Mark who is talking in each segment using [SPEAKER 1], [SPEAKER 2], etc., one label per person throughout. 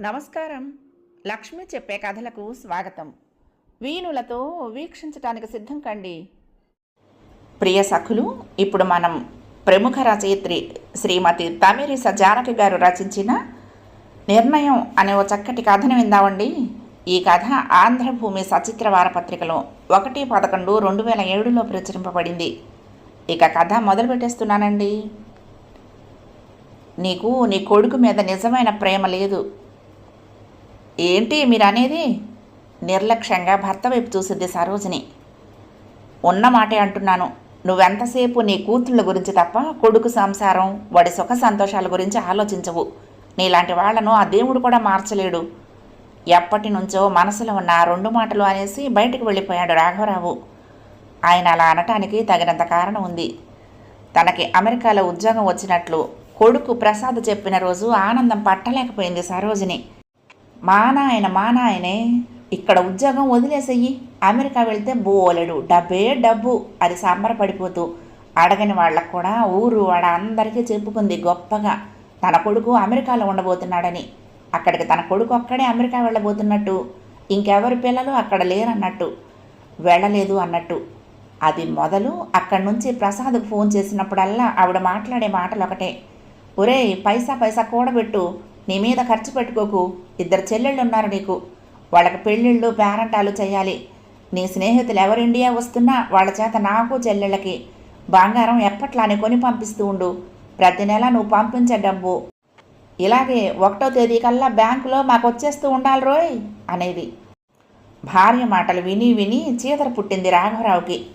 [SPEAKER 1] నమస్కారం. లక్ష్మి చెప్పే కథలకు స్వాగతం. వీణులతో వీక్షించటానికి సిద్ధం కండి. ప్రియ సఖులు ఇప్పుడు మనం ప్రముఖ రచయిత్రి శ్రీమతి తమిరిస జానకి గారు రచించిన నిర్ణయం అనే ఓ చక్కటి కథను విందామండి. ఈ కథ ఆంధ్రభూమి సచిత్ర వారపత్రికలో ఒకటి పదకొండు రెండు వేల ఏడులో ప్రచురింపబడింది. ఇక కథ మొదలు పెట్టేస్తున్నానండి. నీకు నీ కొడుకు మీద నిజమైన ప్రేమ లేదు. ఏంటి మీరు అనేది నిర్లక్ష్యంగా భర్త వైపు చూసింది సరోజిని. ఉన్న మాటే అంటున్నాను. నువ్వెంతసేపు నీ కూతుళ్ళ గురించి తప్ప కొడుకు సంసారం వాడి సుఖ సంతోషాల గురించి ఆలోచించవు. నీలాంటి వాళ్ళను ఆ దేవుడు కూడా మార్చలేడు. ఎప్పటి నుంచో మనసులో ఉన్న ఆ రెండు మాటలు అనేసి బయటకు వెళ్ళిపోయాడు రాఘవరావు. ఆయన అలా అనటానికి తగినంత కారణం ఉంది. తనకి అమెరికాలో ఉద్యోగం వచ్చినట్లు కొడుకు ప్రసాద్ చెప్పిన రోజు ఆనందం పట్టలేకపోయింది సరోజిని. మా నాయన మా నాయనే ఇక్కడ ఉద్యోగం వదిలేసేయి. అమెరికా వెళ్తే బోలెడు డబ్బే డబ్బు అది సంబరపడిపోతూ అడగని వాళ్ళకు కూడా ఊరు వాడ అందరికీ చెప్పుకుంది గొప్పగా. తన కొడుకు అమెరికాలో ఉండబోతున్నాడని. అక్కడికి తన కొడుకు అక్కడే అమెరికా వెళ్ళబోతున్నట్టు. ఇంకెవరి పిల్లలు అక్కడ లేరన్నట్టు. వెళ్ళలేదు అన్నట్టు. అది మొదలు అక్కడి నుంచి ప్రసాద్కు ఫోన్ చేసినప్పుడల్లా ఆవిడ మాట్లాడే మాటలు ఒకటే ఒరేయ్ పైసా పైసా కూడబెట్టు. నీ మీద ఖర్చు పెట్టుకోకు. ఇద్దరు చెల్లెళ్ళు ఉన్నారు నీకు. వాళ్ళకి పెళ్ళిళ్ళు పేరంటాలు చేయాలి. నీ స్నేహితులు ఎవరు ఇండియా వస్తున్నా వాళ్ళ చేత నాకు చెల్లెళ్ళకి బంగారం ఎప్పట్లానే కొని పంపిస్తూ ఉండు. ప్రతి నెల నువ్వు పంపించే డబ్బు. ఇలాగే ఒకటో తేదీ కల్లా బ్యాంకులో మాకు వచ్చేస్తూ ఉండాలి రోయ్ అనేది. భార్య మాటలు విని విని చీతర పుట్టింది రాఘవరావుకి.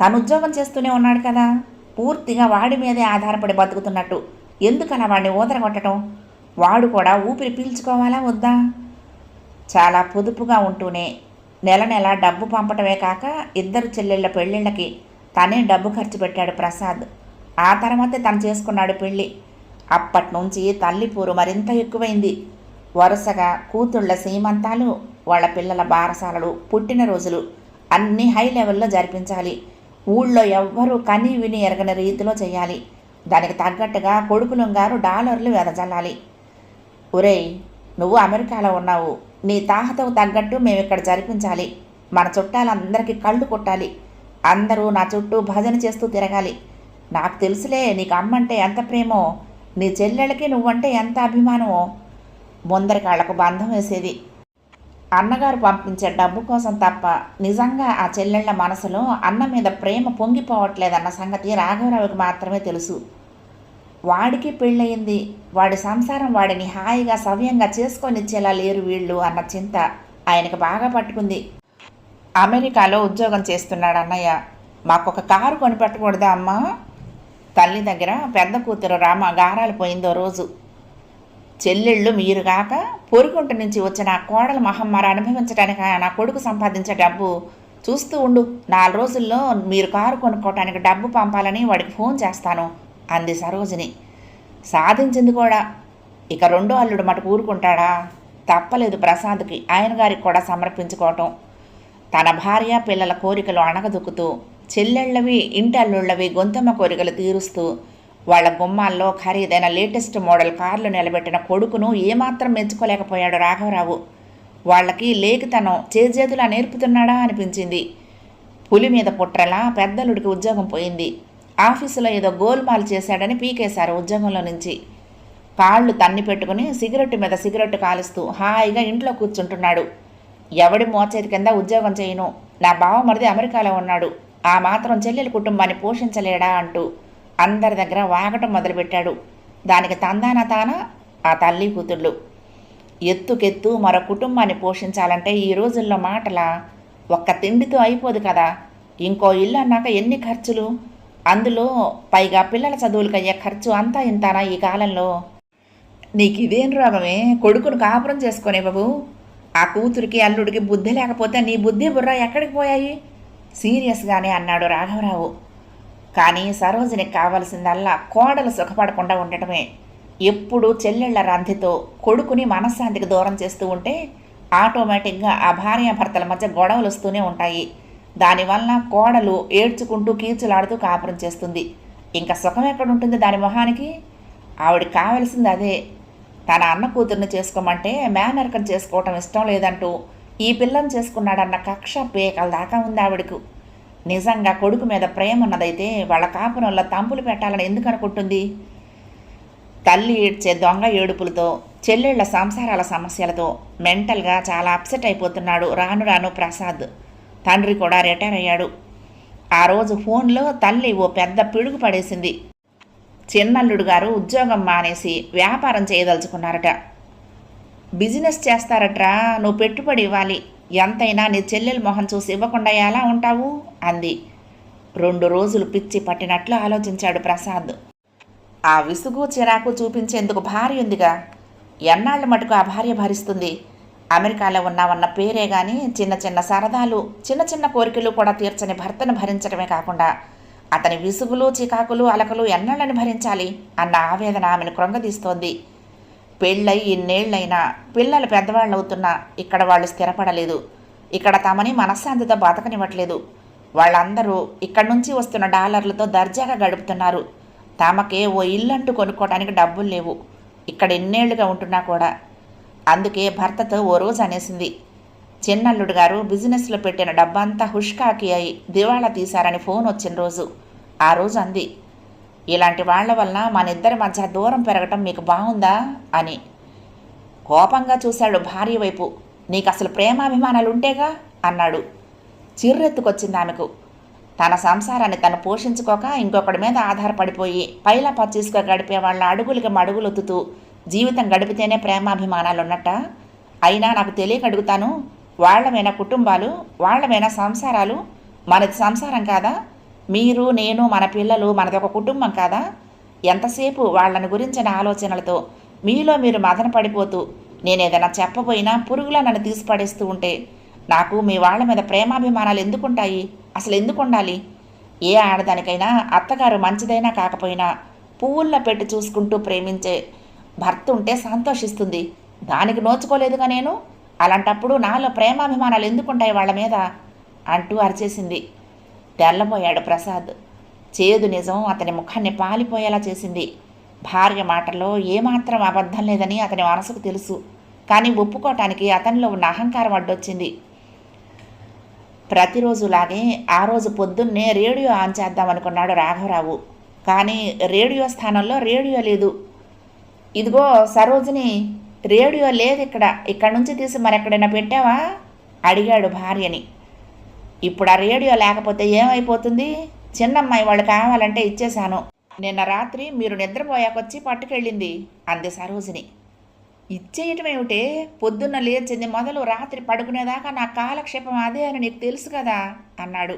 [SPEAKER 1] తను ఉద్యోగం చేస్తూనే ఉన్నాడు కదా. పూర్తిగా వాడి మీదే ఆధారపడి బతుకుతున్నట్టు. ఎందుకలా వాడిని ఊదరగొట్టడం వాడు కూడా ఊపిరి పీల్చుకోవాలా వద్దా? చాలా పొదుపుగా ఉంటూనే నెల నెల డబ్బు పంపటమే కాక ఇద్దరు చెల్లెళ్ళ పెళ్ళిళ్ళకి తనే డబ్బు ఖర్చు పెట్టాడు ప్రసాద్. ఆ తర్వాతే తను చేసుకున్నాడు పెళ్ళి. అప్పటి నుంచి తల్లిపూరు మరింత ఎక్కువైంది. వరుసగా కూతుళ్ళ సీమంతాలు వాళ్ళ పిల్లల బారసాలలు పుట్టినరోజులు అన్ని హై లెవెల్లో జరిపించాలి. ఊళ్ళో ఎవ్వరూ కని విని ఎరగని రీతిలో చేయాలి. దానికి తగ్గట్టుగా కొడుకులంగారు డాలర్లు వెదజల్లాలి. ఒరేయ్ నువ్వు అమెరికాలో ఉన్నావు. నీ తాహతకు తగ్గట్టు మేము ఇక్కడ జరిపించాలి. మన చుట్టాలందరికీ కళ్ళు కొట్టాలి. అందరూ నా చుట్టూ భజన చేస్తూ తిరగాలి. నాకు తెలుసులే నీకు అమ్మంటే ఎంత ప్రేమో నీ చెల్లెళ్ళకి నువ్వంటే ఎంత అభిమానమో. ముందరి కాళ్ళకు బంధం వేసేది. అన్నగారు పంపించే డబ్బు కోసం తప్ప నిజంగా ఆ చెల్లెళ్ళ మనసులో అన్న మీద ప్రేమ పొంగిపోవట్లేదన్న సంగతి రాఘవరావుకి మాత్రమే తెలుసు. వాడికి పెళ్ళయింది. వాడి సంసారం వాడిని హాయిగా సవ్యంగా చేసుకొనిచ్చేలా లేరు వీళ్ళు అన్న చింత ఆయనకు బాగా పట్టుకుంది. అమెరికాలో ఉద్యోగం చేస్తున్నాడు అన్నయ్య. మాకొక కారు కొనిపెట్టకూడదా అమ్మా? తల్లి దగ్గర పెద్ద కూతురు రామ గారాలు పోయిందో రోజు. చెల్లెళ్ళు మీరు కాక పొరుగుంట నుంచి వచ్చిన కోడల మహమ్మారి అనుభవించడానికి నా కొడుకు సంపాదించే డబ్బు చూస్తూ ఉండు. నాలుగు రోజుల్లో మీరు కారు కొనుక్కోవటానికి డబ్బు పంపాలని వాడికి ఫోన్ చేస్తాను. అంది సరోజిని. సాధించింది కూడా. ఇక రెండో అల్లుడు మటు ఊరుకుంటాడా? తప్పలేదు ప్రసాద్కి. ఆయన గారికి కూడా సమర్పించుకోవటం. తన భార్య పిల్లల కోరికలు అణగదొక్కుతూ చెల్లెళ్ళవి ఇంటి అల్లుళ్ళవి గొంతమ్మ కోరికలు తీరుస్తూ వాళ్ళ గుమ్మాల్లో ఖరీదైన లేటెస్ట్ మోడల్ కార్లు నిలబెట్టిన కొడుకును ఏమాత్రం మెచ్చుకోలేకపోయాడు రాఘవరావు. వాళ్ళకి లేఖితనం చేజేతులా నేర్పుతున్నాడా అనిపించింది. పులి మీద పుట్రలా పెద్దలుడికి ఉద్యోగం పోయింది. ఆఫీసులో ఏదో గోల్మాల్ చేశాడని పీకేశారు ఉద్యోగంలో నుంచి. కాళ్ళు తన్ని పెట్టుకుని సిగరెట్ మీద సిగరెట్ కాలుస్తూ హాయిగా ఇంట్లో కూర్చుంటున్నాడు. ఎవడి మోచేతి కింద ఉద్యోగం చేయను? నా బావమరిది అమెరికాలో ఉన్నాడు. ఆ మాత్రం చెల్లెల కుటుంబాన్ని పోషించలేడా అంటూ అందరి దగ్గర వాగటం మొదలుపెట్టాడు. దానికి తందాన తాన? ఆ తల్లి కూతుళ్ళు. ఎత్తుకెత్తు మరో కుటుంబాన్ని పోషించాలంటే ఈ రోజుల్లో మాటల ఒక్క తిండితో అయిపోదు కదా. ఇంకో ఇల్లు అన్నాక ఎన్ని ఖర్చులు? అందులో పైగా పిల్లల చదువులకు అయ్యే ఖర్చు అంతా ఇంతానా ఈ కాలంలో? నీకు ఇదేం రోగమే? కొడుకును కాపురం చేసుకునే బాబు. ఆ కూతురికి అల్లుడికి బుద్ధి లేకపోతే నీ బుద్ధి బుర్ర ఎక్కడికి పోయాయి? సీరియస్గానే అన్నాడు రాఘవరావు. కానీ సరోజనికి కావలసిందల్లా కోడలు సుఖపడకుండా ఉండటమే. ఎప్పుడు చెల్లెళ్ళ రంధితో కొడుకుని మనశ్శాంతికి దూరం చేస్తూ ఉంటే ఆటోమేటిక్గా ఆ భార్యాభర్తల మధ్య గొడవలు వస్తూనే ఉంటాయి. దానివల్ల కోడలు ఏడ్చుకుంటూ కీచులాడుతూ కాపురం చేస్తుంది. ఇంకా సుఖం ఎక్కడుంటుంది దాని మొహానికి? ఆవిడకి కావలసింది అదే. తన అన్న కూతుర్ని చేసుకోమంటే మేనర్కం చేసుకోవటం ఇష్టం లేదంటూ ఈ పిల్లని చేసుకున్నాడన్న కక్ష పేకల దాకా ఉంది ఆవిడకు. నిజంగా కొడుకు మీద ప్రేమ ఉన్నదైతే వాళ్ళ కాపురంలో తంపులు పెట్టాలని ఎందుకు అనుకుంటుంది? తల్లి ఏడ్చే దొంగ ఏడుపులతో చెల్లెళ్ళ సంసారాల సమస్యలతో మెంటల్గా చాలా అప్సెట్ అయిపోతున్నాడు రాను రాను ప్రసాద్. తండ్రి కూడా రిటైర్ అయ్యాడు. ఆ రోజు ఫోన్లో తల్లి ఓ పెద్ద పిడుగు పడేసింది. చిన్నల్లుడు గారు ఉద్యోగం మానేసి వ్యాపారం చేయదలుచుకున్నారట. బిజినెస్ చేస్తారట్రా నువ్వు పెట్టుబడి ఇవ్వాలి. ఎంతైనా నీ చెల్లెలు మొహం చూసి ఇవ్వకుండా ఎలా ఉంటావు? అంది. రెండు రోజులు పిచ్చి పట్టినట్లు ఆలోచించాడు ప్రసాద్. ఆ విసుగు చిరాకు చూపించేందుకు భార్య ఉందిగా. ఎన్నాళ్ళ మటుకు ఆ భార్య భరిస్తుంది? అమెరికాలో ఉన్నామన్న పేరే గాని చిన్న చిన్న సరదాలు చిన్న చిన్న కోరికలు కూడా తీర్చని భర్తను భరించడమే కాకుండా అతని విసుగులు చికాకులు అలకలు ఎన్నాళ్ళని భరించాలి అన్న ఆవేదన ఆమెను కృంగదీస్తోంది. పెళ్ళై ఇన్నేళ్ళైనా పిల్లలు పెద్దవాళ్ళు అవుతున్నా ఇక్కడ వాళ్ళు స్థిరపడలేదు. ఇక్కడ తమని మనశ్శాంతితో బతకనివ్వట్లేదు. వాళ్ళందరూ ఇక్కడి నుంచి వస్తున్న డాలర్లతో దర్జాగా గడుపుతున్నారు. తమకే ఓ ఇల్లంటూ కొనుక్కోవడానికి డబ్బులు లేవు. ఇక్కడ ఎన్నేళ్ళుగా ఉంటున్నా కూడా అందుకే భర్తతో ఓ రోజు అనేసింది. చిన్నల్లుడు గారు బిజినెస్లో పెట్టిన డబ్బంతా హుష్కాకి అయి దివాళా తీశారని ఫోన్ వచ్చిన రోజు. ఆ రోజు అంది ఇలాంటి వాళ్ళ వలన మన ఇద్దరి మధ్య దూరం పెరగటం మీకు బాగుందా? అని. కోపంగా చూశాడు భార్య వైపు. నీకు అసలు ప్రేమాభిమానాలు ఉంటేగా అన్నాడు. చిర్రెత్తుకొచ్చింది ఆమెకు. తన సంసారాన్ని తను పోషించుకోక ఇంకొకటి మీద ఆధారపడిపోయి పైలా పచ్చీసుగా గడిపే వాళ్ళ అడుగులకి మడుగులొత్తుతూ జీవితం గడిపితేనే ప్రేమాభిమానాలు ఉన్నట్ట అయినా నాకు తెలియక అడుగుతాను వాళ్ళమైన కుటుంబాలు వాళ్ళమైన సంసారాలు? మనది సంసారం కాదా? మీరు నేను మన పిల్లలు మనదొక కుటుంబం కాదా? ఎంతసేపు వాళ్ళని గురించిన ఆలోచనలతో మీలో మీరు మదన పడిపోతూ నేను ఏదైనా చెప్పబోయినా పురుగులా నన్ను తీసి పడేస్తూ ఉంటే నాకు మీ వాళ్ళ మీద ప్రేమాభిమానాలు ఎందుకుంటాయి? అసలు ఎందుకు ఉండాలి ఏ ఆడదానికైనా అత్తగారు మంచిదైనా కాకపోయినా పువ్వుల్లో పెట్టి చూసుకుంటూ ప్రేమించే భర్త ఉంటే సంతోషిస్తుంది. దానికి నోచుకోలేదుగా నేను? అలాంటప్పుడు నాలో ప్రేమాభిమానాలు ఎందుకుంటాయి వాళ్ళ మీద? అంటూ అరిచేసింది. తెల్లబోయాడు ప్రసాద్. చేదు నిజం అతని ముఖాన్ని పాలిపోయేలా చేసింది. భార్య మాటల్లో ఏమాత్రం అబద్ధం లేదని అతని మనసుకు తెలుసు. కానీ ఒప్పుకోవటానికి అతనిలో ఉన్న అహంకారం అడ్డొచ్చింది. ప్రతిరోజులాగే ఆ రోజు పొద్దున్నే రేడియో ఆన్ చేద్దామనుకున్నాడు రాఘవరావు. కానీ రేడియో స్థానంలో రేడియో లేదు. ఇదిగో సరోజిని రేడియో లేదు ఇక్కడ. ఇక్కడ నుంచి తీసి మరెక్కడైనా పెట్టావా? అడిగాడు భార్యని. ఇప్పుడు ఆ రేడియో లేకపోతే ఏమైపోతుంది? చిన్నమ్మాయి వాళ్ళు కావాలంటే ఇచ్చేశాను. నిన్న రాత్రి మీరు నిద్రపోయాకొచ్చి పట్టుకెళ్ళింది అంది సరోజిని. ఇచ్చేయటం ఏమిటే? పొద్దున్న లేచింది మొదలు రాత్రి పడుకునేదాకా నా కాలక్షేపం అదే అని నీకు తెలుసు కదా అన్నాడు.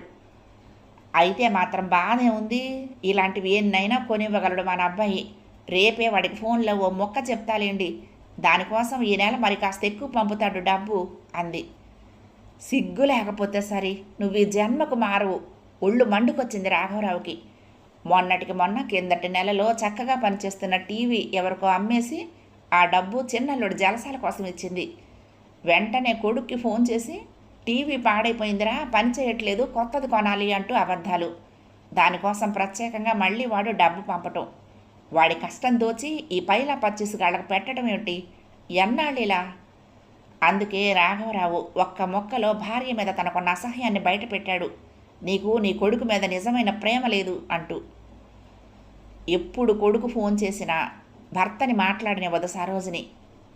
[SPEAKER 1] అయితే మాత్రం బాధే ఉంది. ఇలాంటివి ఎన్నైనా కొనివ్వగలడు మన అబ్బాయి. రేపే వాడికి ఫోన్లో ఓ మొక్క చెప్తాలేండి. దానికోసం ఈ నెల మరి కాస్త ఎక్కువ పంపుతాడు డబ్బు అంది. సిగ్గు లేకపోతే సరి నువ్వు ఈ జన్మకు మారవు. ఒళ్ళు మండుకొచ్చింది రాఘవరావుకి. మొన్నటికి మొన్న కిందటి నెలలో చక్కగా పనిచేస్తున్న టీవీ ఎవరికో అమ్మేసి ఆ డబ్బు చిన్నల్లుడు జలసాల కోసం ఇచ్చింది. వెంటనే కొడుక్కి ఫోన్ చేసి టీవీ పాడైపోయిందిరా పని చేయట్లేదు కొత్తది కొనాలి అంటూ అబద్ధాలు. దానికోసం ప్రత్యేకంగా మళ్ళీ వాడు డబ్బు పంపటం. వాడి కష్టం దోచి ఈ పైలా పచ్చిసు గాళ్ళకు పెట్టడం ఏమిటి? ఎన్నాళ్ళిలా? అందుకే రాఘవరావు ఒక్క మొక్కలో భార్య మీద తనకున్న అసహ్యాన్ని బయటపెట్టాడు. నీకు నీ కొడుకు మీద నిజమైన ప్రేమ లేదు అంటూ. ఎప్పుడు కొడుకు ఫోన్ చేసినా భర్తని మాట్లాడినవ్వదు సరోజిని.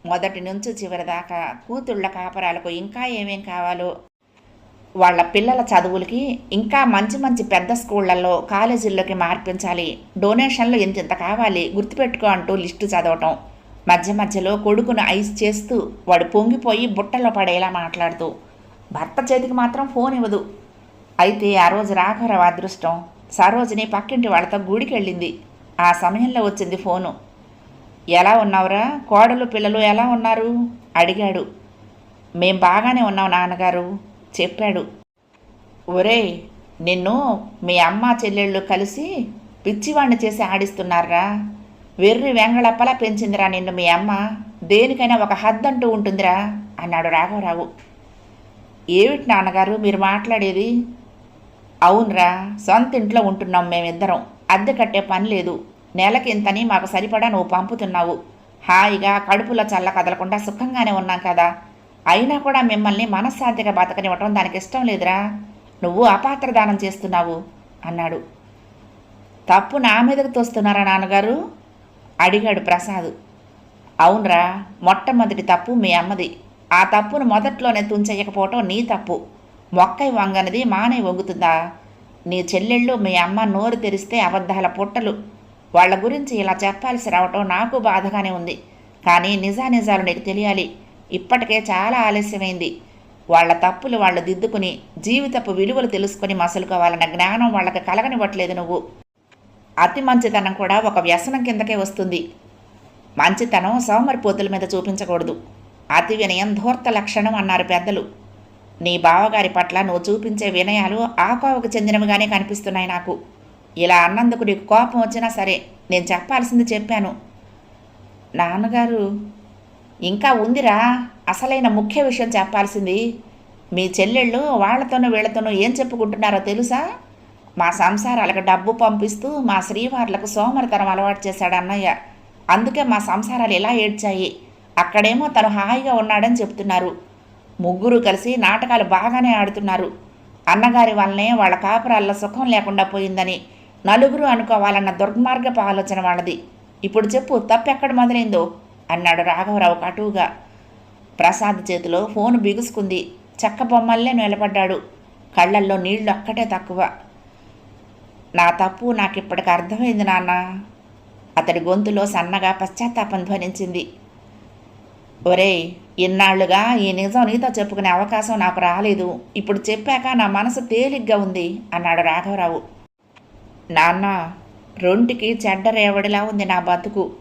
[SPEAKER 1] మొదటి నుంచి చివరి దాకా కూతుళ్ళ కాపరాలకు ఇంకా ఏమేం కావాలో వాళ్ళ పిల్లల చదువులకి ఇంకా మంచి మంచి పెద్ద స్కూళ్ళల్లో కాలేజీల్లోకి మార్పించాలి. డొనేషన్లు ఇంత ఇంత కావాలి గుర్తుపెట్టుకో అంటూ లిస్టు చదవటం. మధ్య మధ్యలో కొడుకును ఐస్ చేస్తూ వాడు పొంగిపోయి బుట్టలో పడేలా మాట్లాడుతూ భర్త చేతికి మాత్రం ఫోన్ ఇవ్వదు. అయితే ఆ రోజు రాఘవరావు అదృష్టం. సరోజిని పక్కింటి వాళ్ళతో గుడికి వెళ్ళింది ఆ సమయంలో వచ్చింది ఫోను. ఎలా ఉన్నావురా? కోడలు పిల్లలు ఎలా ఉన్నారు? అడిగాడు. మేం బాగానే ఉన్నాం నాన్నగారు. చెప్పాడు. ఒరేయ్ నిన్ను మీ అమ్మ చెల్లెళ్ళు కలిసి పిచ్చివాణ్ణి చేసి ఆడిస్తున్నారా వెర్రి వెంగళప్పలా పెంచిందిరా నిన్ను మీ అమ్మ. దేనికైనా ఒక హద్దంటూ ఉంటుందిరా అన్నాడు రాఘవరావు. ఏమిటి నాన్నగారు మీరు మాట్లాడేది? అవునరా సొంత ఇంట్లో ఉంటున్నాం మేమిద్దరం. అద్దె కట్టే పని లేదు. నెలకింతని మాకు సరిపడా నువ్వు పంపుతున్నావు. హాయిగా కడుపులో చల్ల కదలకుండా సుఖంగానే ఉన్నాం కదా. అయినా కూడా మిమ్మల్ని మనశ్శాంతిగా బతకనివ్వటం దానికి ఇష్టం లేదురా. నువ్వు అపాత్రదానం చేస్తున్నావు అన్నాడు. తప్పు నా మీదకు తోస్తున్నారా నాన్నగారు? అడిగాడు ప్రసాద్. అవునరా మొట్టమొదటి తప్పు మీ అమ్మది. ఆ తప్పును మొదట్లోనే తుంచెయ్యకపోవటం నీ తప్పు. మొక్కై వంగనిది మానే వంగుతుందా? నీ చెల్లెళ్ళు మీ అమ్మ నోరు తెరిస్తే అబద్ధాల పుట్టలు. వాళ్ళ గురించి ఇలా చెప్పాల్సి రావటం నాకు బాధగానే ఉంది. కానీ నిజానిజాలు నీకు తెలియాలి. ఇప్పటికే చాలా ఆలస్యమైంది. వాళ్ళ తప్పులు వాళ్ళు దిద్దుకుని జీవితపు విలువలు తెలుసుకొని మసలుకోవాలన్న జ్ఞానం వాళ్ళకి కలగనివ్వట్లేదు నువ్వు. అతి మంచితనం కూడా ఒక వ్యసనం కిందకే వస్తుంది. మంచితనం సోమరిపోతుల మీద చూపించకూడదు. అతి వినయం ధూర్త లక్షణం అన్నారు పెద్దలు. నీ బావగారి పట్ల నువ్వు చూపించే వినయాలు ఆకోవకు చెందినవిగానే కనిపిస్తున్నాయి నాకు. ఇలా అన్నందుకు నీకు కోపం వచ్చినా సరే నేను చెప్పాల్సింది చెప్పాను. నాన్నగారు ఇంకా ఉందిరా. అసలైన ముఖ్య విషయం చెప్పాల్సింది. మీ చెల్లెళ్ళు వాళ్ళతోనూ వీళ్ళతోనూ ఏం చెప్పుకుంటున్నారో తెలుసా? మా సంసారాలకు డబ్బు పంపిస్తూ మా శ్రీవార్లకు సోమరితనం అలవాటు చేశాడు అన్నయ్య. అందుకే మా సంసారాలు ఇలా ఏడ్చాయి. అక్కడేమో తను హాయిగా ఉన్నాడని చెప్తున్నారు. ముగ్గురు కలిసి నాటకాలు బాగానే ఆడుతున్నారు. అన్నగారి వల్లనే వాళ్ళ కాపురాల్లో సుఖం లేకుండా పోయిందని నలుగురు అనుకోవాలన్న దుర్మార్గపు ఆలోచన వాళ్ళది. ఇప్పుడు చెప్పు తప్పెక్కడ మొదలైందో? అన్నాడు రాఘవరావు కటువుగా. ప్రసాద్ చేతిలో ఫోన్ బిగుసుకుంది. చెక్క బొమ్మల్లే నిలబడ్డాడు. కళ్ళల్లో నీళ్ళు ఒక్కటే తక్కువ. నా తప్పు నాకు ఇప్పటికి అర్థమైంది నాన్న. అతడి గొంతులో సన్నగా పశ్చాత్తాపం ధ్వనించింది. ఒరేయ్ ఇన్నాళ్ళుగా ఈ నిజం నీతో చెప్పుకునే అవకాశం నాకు రాలేదు. ఇప్పుడు చెప్పాక నా మనసు తేలిగ్గా ఉంది అన్నాడు రాఘవరావు. నాన్న రొంటికి చెడ్డ రేవడిలా ఉంది నా బతుకు.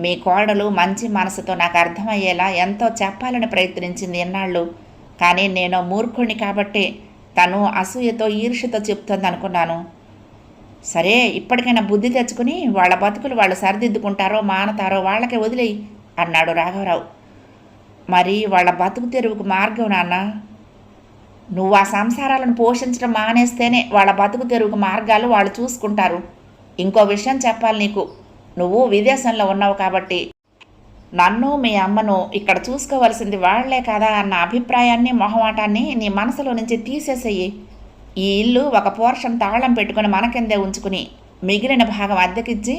[SPEAKER 1] మీ కోడలు మంచి మనసుతో నాకు అర్థమయ్యేలా ఎంతో చెప్పాలని ప్రయత్నించింది ఎన్నాళ్ళు కానీ నేను మూర్ఖుణ్ణి కాబట్టి తను అసూయతో ఈర్ష్యతో చెప్తుంది అనుకున్నాను సరే ఇప్పటికైనా బుద్ధి తెచ్చుకుని వాళ్ళ బతుకులు వాళ్ళు సరిదిద్దుకుంటారో మానతారో వాళ్ళకే వదిలేయి అన్నాడు రాఘవరావు. మరి వాళ్ళ బతుకు తెరువుకు మార్గం నాన్న? నువ్వు ఆ సంసారాలను పోషించడం మానేస్తేనే వాళ్ళ బతుకు తెరువుకు మార్గాలు వాళ్ళు చూసుకుంటారు. ఇంకో విషయం చెప్పాలి నీకు. నువ్వు విదేశంలో ఉన్నావు కాబట్టి నన్ను మీ అమ్మను ఇక్కడ చూసుకోవలసింది వాళ్ళే కదా అన్న అభిప్రాయాన్ని మొహమాటాన్ని నీ మనసులో నుంచి తీసేసేయి. ఈ ఇల్లు ఒక పోర్షన్ తాళం పెట్టుకుని మనకిందే ఉంచుకుని మిగిలిన భాగం అద్దెకిచ్చి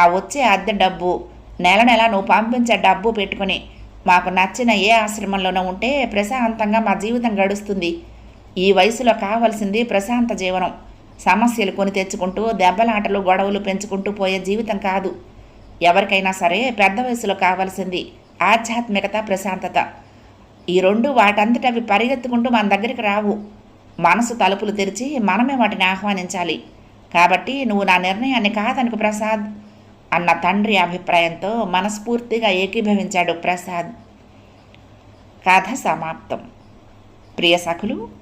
[SPEAKER 1] ఆ వచ్చే అద్దె డబ్బు నెల నెల నువ్వు పంపించే డబ్బు పెట్టుకుని మాకు నచ్చిన ఏ ఆశ్రమంలోనూ ఉంటే ప్రశాంతంగా మా జీవితం గడుస్తుంది. ఈ వయసులో కావలసింది ప్రశాంత జీవనం. సమస్యలు కొని తెచ్చుకుంటూ దెబ్బలాటలు గొడవలు పెంచుకుంటూ పోయే జీవితం కాదు. ఎవరికైనా సరే పెద్ద వయసులో కావాల్సింది ఆధ్యాత్మికత ప్రశాంతత. ఈ రెండు వాటంతట అవి పరిగెత్తుకుంటూ మన దగ్గరికి రావు. మనసు తలుపులు తెరిచి మనమే వాటిని ఆహ్వానించాలి. కాబట్టి నువ్వు నా నిర్ణయాన్ని కాదనుకు ప్రసాద్ అన్న తండ్రి అభిప్రాయంతో మనస్ఫూర్తిగా ఏకీభవించాడు ప్రసాద్. కథ సమాప్తం. ప్రియ సఖులు